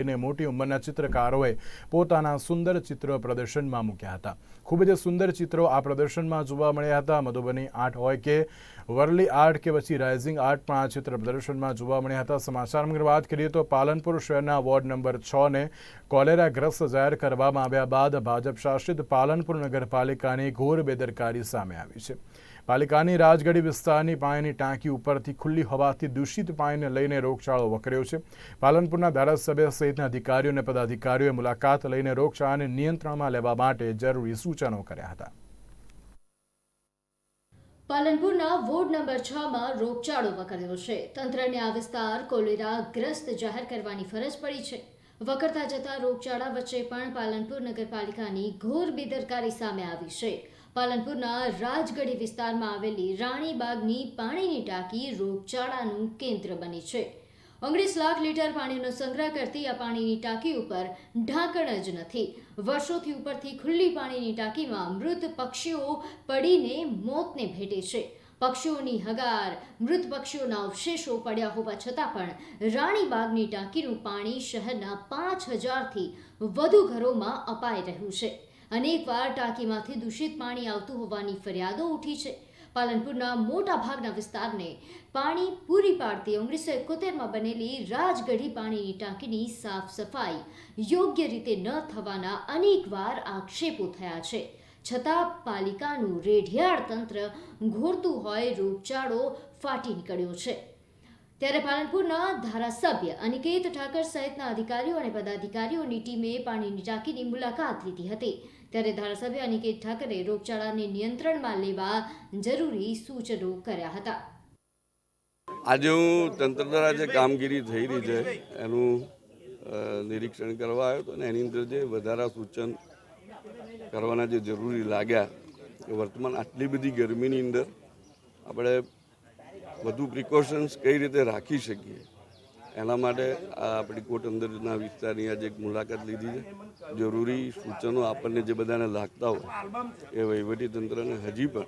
અને મોટી ઉંમરના ચિત્રકારોએ પોતાના સુંદર ચિત્રો પ્રદર્શનમાં મૂક્યા હતા. ખૂબ જ સુંદર ચિત્રો આ પ્રદર્શનમાં જોવા મળ્યા હતા. મધુબની આર્ટ હોય કે વર્લી આર્ટ કે પછી રાઇઝિંગ આર્ટ પણ આ ચિત્ર પ્રદર્શનમાં જોવા મળ્યા હતા. સમાચારમાં અંગે વાત કરીએ તો પાલનપુર શહેરના વોર્ડ નંબર છ ને કોલેરાગ્રસ્ત જાહેર કરવામાં આવ્યા બાદ ભાજપ શાસિત પાલનપુર નગરપાલિકાની ઘોર બેદરકારી સામે આવી છે. પાલિકાની રાજગઢી વિસ્તારની પાણીની ટાંકી ઉપરથી ખુલ્લી હોવાથી દૂષિત પાણીને લઈને રોગચાળો વકર્યો છે. પાલનપુરના ધારાસભ્ય સહિતના અધિકારીઓ અને પદાધિકારીઓએ મુલાકાત લઈને રોગચાળાને નિયંત્રણમાં લેવા માટે જરૂરી સૂચનો કર્યા હતા. પાલનપુરના વોર્ડ નંબર છ માં રોગચાળો વકર્યો છે. તંત્રને આ વિસ્તાર કોલેરા ગ્રસ્ત જાહેર કરવાની ફરજ પડી છે. વકરતા જતા રોગચાળા વચ્ચે પણ પાલનપુર નગરપાલિકાની ઘોર બેદરકારી સામે આવી છે. પાલનપુરના રાજગઢી વિસ્તારમાં આવેલી રાણીબાગની પાણીની ટાંકી રોગચાળાનું કેન્દ્ર બની છે. ઓગણીસ લાખ લીટર પાણીનો સંગ્રહ કરતી આ પાણીની ટાંકી ઉપર ઢાંકણ જ નથી. વર્ષોથી ઉપરથી ખુલ્લી પાણીની ટાંકીમાં મૃત પક્ષીઓ પડીને મોતને ભેટે છે. પક્ષીઓની હગાર, મૃત પક્ષીઓના અવશેષો પડ્યા હોવા છતાં પણ રાણીબાગની ટાંકીનું પાણી શહેરના પાંચ હજારથી વધુ ઘરોમાં અપાઈ રહ્યું છે. અનેકવાર ટાંકીમાંથી દૂષિત પાણી આવતું હોવાની ફરિયાદો ઉઠી છે. પાલનપુરના મોટા ભાગના વિસ્તારને પાણી પૂરી પાડતી ઓગણીસો એકોતેરમાં બનેલી રાજગઢી પાણીની ટાંકીની સાફ સફાઈ યોગ્ય રીતે ન થવાના અનેકવાર આક્ષેપો થયા છે. છતાં પાલિકાનું રેઢિયાળ તંત્ર ઘોરતું હોય રોગચાળો ફાટી નીકળ્યો છે. ત્યારે પાલનપુરના ધારાસભ્ય અનિકેત ઠાકર સહિતના અધિકારીઓ અને પદાધિકારીઓની ટીમે પાણીની ટાંકીની મુલાકાત લીધી હતી. ત્યારે ધારાસભ્ય અનિકેત ઠાકરે રોગચાળાને નિયંત્રણમાં લેવા જરૂરી સૂચનો કર્યા હતા. આજે હું તંત્ર દ્વારા જે કામગીરી થઈ રહી છે, એનું નિરીક્ષણ કરવા આવ્યો હતો ને એની અંદર જે વધારા સૂચન કરવાના જે જરૂરી લાગ્યા વર્તમાન આટલી બધી ગરમીની અંદર આપણે વધુ પ્રિકોશન્સ કઈ રીતે રાખી શકીએ? એના માટે આ આપણી કોટ અંદરના વિસ્તારની આજે એક મુલાકાત લીધી છે. જરૂરી સૂચનો આપણને જે બધાને લાગતા હોય, એ વહીવટી તંત્રને હજી પણ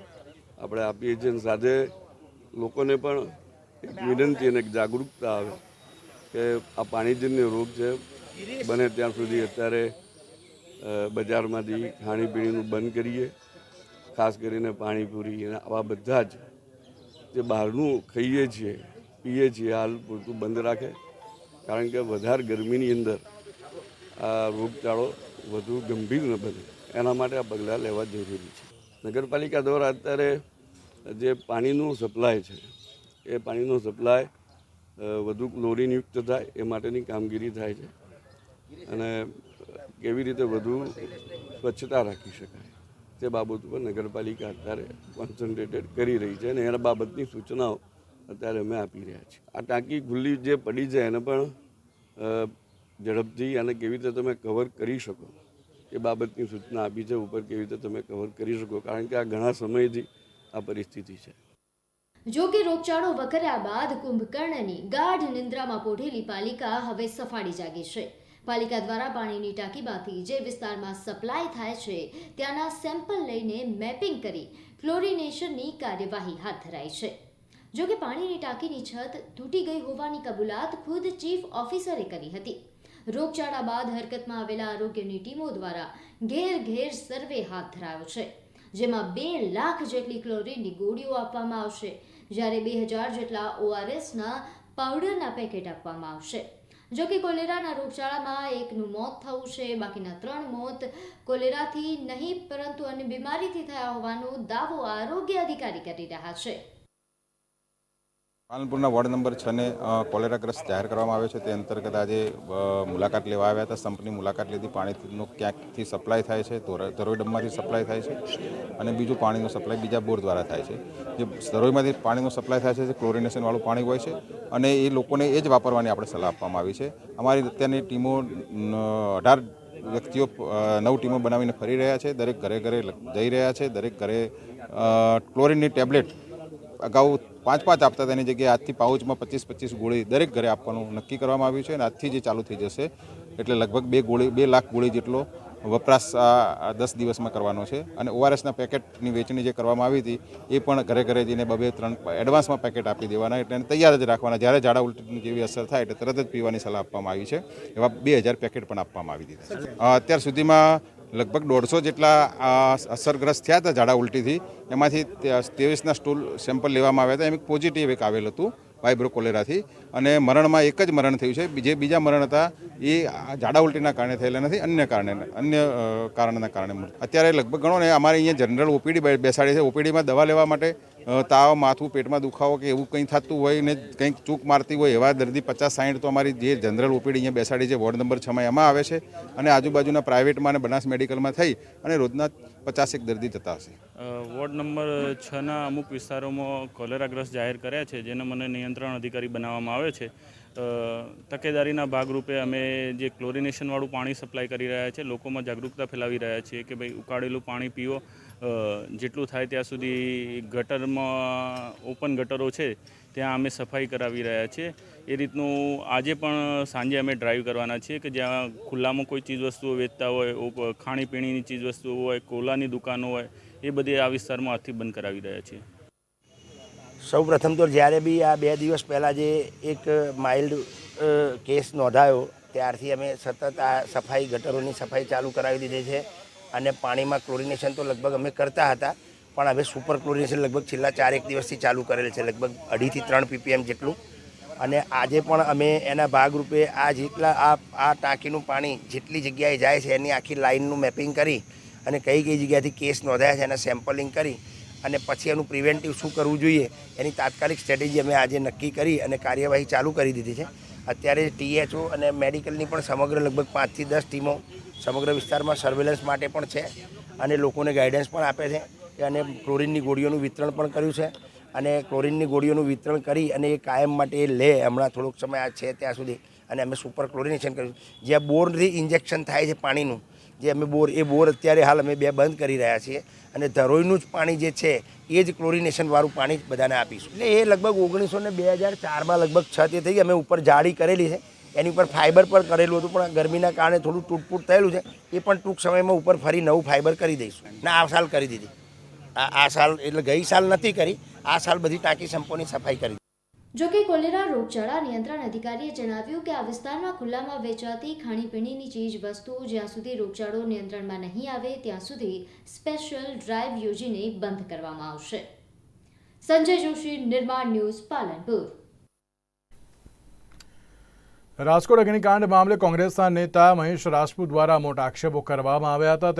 આપણે આપીએ છીએ. સાથે લોકોને પણ એક વિનંતી અને એક જાગૃતતા આવે કે આ પાણીજન્ય રોગ છે બને ત્યાં સુધી અત્યારે બજારમાંથી ખાણીપીણીનું બંધ કરીએ. ખાસ કરીને પાણીપુરી અને આવા બધા જ જે બહારનું ખાઈએ છીએ, પીએ છીએ. હાલ પૂરતું બંધ રાખે. કારણ કે વધારે ગરમીની અંદર આ રોગચાળો વધુ ગંભીર ન બને. એના માટે આ પગલાં લેવા જરૂરી છે. નગરપાલિકા દ્વારા અત્યારે જે પાણીનું સપ્લાય છે, એ પાણીનો સપ્લાય વધુ ક્લોરીનયુક્ત થાય એ માટેની કામગીરી થાય છે. અને કેવી રીતે વધુ સ્વચ્છતા રાખી શકાય. તે બાબત ઉપર નગરપાલિકા અત્યારે કોન્સન્ટ્રેટેડ કરી રહી છે અને એના બાબતની સૂચનાઓ અત્યારે અમે આપી રહ્યા છીએ. આ ટાંકી ખુલ્લી જે પડી છે એને પણ ઝડપથી અને કેવી રીતે તમે કવર કરી શકો? એ બાબતની સૂચના આપી છે, ઉપર કેવી રીતે તમે કવર કરી શકો? કારણ કે આ ઘણા સમયથી આ પરિસ્થિતિ છે. જો કે રોગચાળો વકર્યા બાદ કુંભકર્ણની ગાઢ નિંદ્રામાં પોઢેલી પાલિકા હવે સફાળી જાગી છે. પાલિકા દ્વારા પાણીની ટાંકીમાંથી જે વિસ્તારમાં સપ્લાય થાય છે, ત્યાંના સેમ્પલ લઈને મેપિંગ કરી ક્લોરિનેશનની કાર્યવાહી હાથ ધરાઈ છે. જો કે પાણીની ટાંકીની છત તૂટી ગઈ હોવાની કબૂલાત ખુદ ચીફ ઓફિસરે કરી હતી. રોગચાળા બાદ હરકતમાં આવેલા આરોગ્યની ટીમો દ્વારા ઘેર ઘેર સર્વે હાથ ધરાયો છે, જેમાં બે લાખ જેટલી ક્લોરીનની ગોળીઓ આપવામાં આવશે, જ્યારે બે હજાર જેટલા ઓઆરએસના પાવડરના પેકેટ આપવામાં આવશે. જો કે કોલેરાના રોગચાળામાં એકનું મોત થયું છે, બાકીના ત્રણ મોત કોલેરાથી નહીં, પરંતુ અન્ય બીમારીથી થયા હોવાનો દાવો આરોગ્ય અધિકારી કરી રહ્યા છે. પાલનપુરના વોર્ડ નંબર છને કોલેરાગ્રસ્ત જાહેર કરવામાં આવ્યો છે. તે અંતર્ગત આજે મુલાકાત લેવા આવ્યા હતા. સંપની મુલાકાત લીધી. પાણીનો ક્યાંકથી સપ્લાય થાય છે? ધોર- ધરોઈ ડમમાંથી સપ્લાય થાય છે? અને બીજું પાણીનો સપ્લાય બીજા બોર દ્વારા થાય છે. જે ધરોઈમાંથી પાણીનો સપ્લાય થાય છે, જે ક્લોરિનેશનવાળું પાણી હોય છે. અને એ લોકોને એ જ વાપરવાની આપણે સલાહ આપવામાં આવી છે. અમારી અત્યારની ટીમો અઢાર વ્યક્તિઓ નવ ટીમો બનાવીને ફરી રહ્યા છે. દરેક ઘરે ઘરે જઈ રહ્યા છે. દરેક ઘરે ક્લોરિનની ટેબ્લેટ અગાઉ પાંચ પાંચ આપતા તેની જગ્યાએ આજથી પાઉચમાં પચીસ પચીસ ગોળી દરેક ઘરે આપવાનું નક્કી કરવામાં આવ્યું છે અને આજથી જે ચાલુ થઈ જશે એટલે લગભગ બે ગોળી બે લાખ ગોળી જેટલો વપરાશ આ દસ દિવસમાં કરવાનો છે. અને ઓઆરએસના પેકેટની વેચણી જે કરવામાં આવી હતી એ પણ ઘરે ઘરે જઈને બબે ત્રણ એડવાન્સમાં પેકેટ આપી દેવાના એટલે એને તૈયાર જ રાખવાના. જ્યારે ઝાડા ઉલટીની જેવી અસર થાય એટલે તરત જ પીવાની સલાહ આપવામાં આવી છે. એવા બે હજાર પેકેટ પણ આપવામાં આવી દીધા અત્યાર સુધીમાં લગભગ દોઢસો જેટલા અસરગ્રસ્ત થયા હતા ઝાડા ઉલટીથી. એમાંથી ત્રેવીસના સ્ટૂલ સેમ્પલ લેવામાં આવ્યા હતા. એમ એક પોઝિટિવ એક આવેલ હતું વાઇબ્રો કોલેરાથી અને મરણમાં એક જ મરણ થયું છે. જે બીજા મરણ હતા, એ ઝાડા ઉલટીના કારણે થયેલા નથી, અન્ય કારણે, અન્ય કારણના કારણે. અત્યારે લગભગ ગણો ને અમારે અહીંયા જનરલ ઓપીડી બેસાડી છે. ઓપીડીમાં દવા લેવા માટે તાવ, માથું, પેટમાં દુખાવો કે એવું કંઈ થતું હોય ને કંઈક ચૂક મારતી હોય એવા દર્દી પચાસ સાઈઠ તો અમારી જે જનરલ ઓપીડી અહીંયા બેસાડી છે, વોર્ડ નંબર છમાં એમાં આવે છે અને આજુબાજુના પ્રાઇવેટમાં અને બનાસ મેડિકલમાં થઈ અને રોજના પચાસેક દર્દી જતા હશે. વોર્ડ નંબર છના અમુક વિસ્તારોમાં કોલેરાગ્રસ્ત જાહેર કર્યા છે, જેને મને નિયંત્રણ અધિકારી બનાવવામાં આવે છે. તકેદારીના ભાગરૂપે અમે જે ક્લોરિનેશનવાળું પાણી સપ્લાય કરી રહ્યા છે, લોકોમાં જાગૃતતા ફેલાવી રહ્યા છીએ કે ભાઈ ઉકાળેલું પાણી પીવો જેટલું થાય ત્યાં સુધી ગટરમાં ઓપન ગટરો છે, ત્યાં અમે સફાઈ કરાવી રહ્યા છીએ. એ રીતનું આજે પણ સાંજે અમે ડ્રાઈવ કરવાના છીએ કે જ્યાં ખુલ્લામાં કોઈ ચીજવસ્તુઓ વેચતા હોય ખાણીપીણીની ચીજવસ્તુઓ હોય, કોલાની દુકાનો હોય, એ બધી આ વિસ્તારમાં આજથી બંધ કરાવી રહ્યા છીએ. સૌ પ્રથમ તો જ્યારે બી આ બે દિવસ પહેલાં જે એક માઇલ્ડ કેસ નોંધાયો, ત્યારથી અમે સતત આ સફાઈ ગટરોની સફાઈ ચાલુ કરાવી દીધી છે. અને પાણીમાં ક્લોરિનેશન તો લગભગ અમે કરતા હતા, પણ હવે સુપર ક્લોરિનેશન લગભગ છેલ્લા ચારેક દિવસથી ચાલુ કરેલ છે, લગભગ અઢીથી ત્રણ પીપીએમ જેટલું. અને આજે પણ અમે એના ભાગરૂપે આ જેટલા આ આ ટાંકીનું પાણી જેટલી જગ્યાએ જાય છે, એની આખી લાઇનનું મેપિંગ કરી અને કઈ કઈ જગ્યાથી કેસ નોંધાયા છે, એના સેમ્પલિંગ કરી અને પછી એનું પ્રિવેન્ટિવ શું કરવું જોઈએ, એની તાત્કાલિક સ્ટ્રેટેજી અમે આજે નક્કી કરી અને કાર્યવાહી ચાલુ કરી દીધી છે. અત્યારે ટીએચઓ અને મેડિકલની પણ સમગ્ર લગભગ પાંચથી દસ ટીમો સમગ્ર વિસ્તારમાં સર્વેલન્સ માટે પણ છે અને લોકોને ગાઈડન્સ પણ આપે છે અને ક્લોરિનની ગોળીઓનું વિતરણ પણ કર્યું છે અને ક્લોરિનની ગોળીઓનું વિતરણ કરી અને એ કાયમ માટે એ લે. હમણાં થોડોક સમય આ છે ત્યાં સુધી અને અમે સુપર ક્લોરિનેશન કર્યું. જ્યાં બોરથી ઇન્જેક્શન થાય છે પાણીનું. જે અમે બોર, એ બોર અત્યારે હાલ અમે બે બંધ કરી રહ્યા છીએ અને ધરોઈનું જ પાણી જે છે, એ જ ક્લોરિનેશન વાળું પાણી બધાને આપીશું. એટલે એ લગભગ ઓગણીસો ને બે હજાર ચારમાં લગભગ છ તે થઈ અમે ઉપર જાળી કરેલી છે. એની ઉપર ફાઇબર પણ કરેલું હતું, પણ ગરમીના કારણે થોડું તૂટફૂટ થયેલું છે. એ પણ ટૂંક સમયમાં ઉપર ફરી નવું ફાઇબર કરી દઈશું. ના આ સાલ કરી દીધી. આ આ સાલ એટલે ગઈ સાલ નથી કરી, આ સાલ બધી ટાંકી સંપોની સફાઈ કરી જો કે કોલેરા રોગચાળા નિયંત્રણ અધિકારીએ જણાવ્યું કે આ વિસ્તારમાં ખુલ્લામાં વેચાતી ખાણીપીણીની ચીજ વસ્તુઓ જ્યાં સુધી રોગચાળો નિયંત્રણમાં નહીં આવે, ત્યાં સુધી સ્પેશિયલ ડ્રાઈવ યોજીને બંધ કરવામાં આવશે. સંજય જોશી, નિર્માણ ન્યૂઝ પાલનપુર. રાજકોટ અગ્નિકાંડ મામલે કોંગ્રેસના નેતા મહેશ રાજપૂત દ્વારા મોટા આક્ષેપો કરવામાં આવ્યા હતા.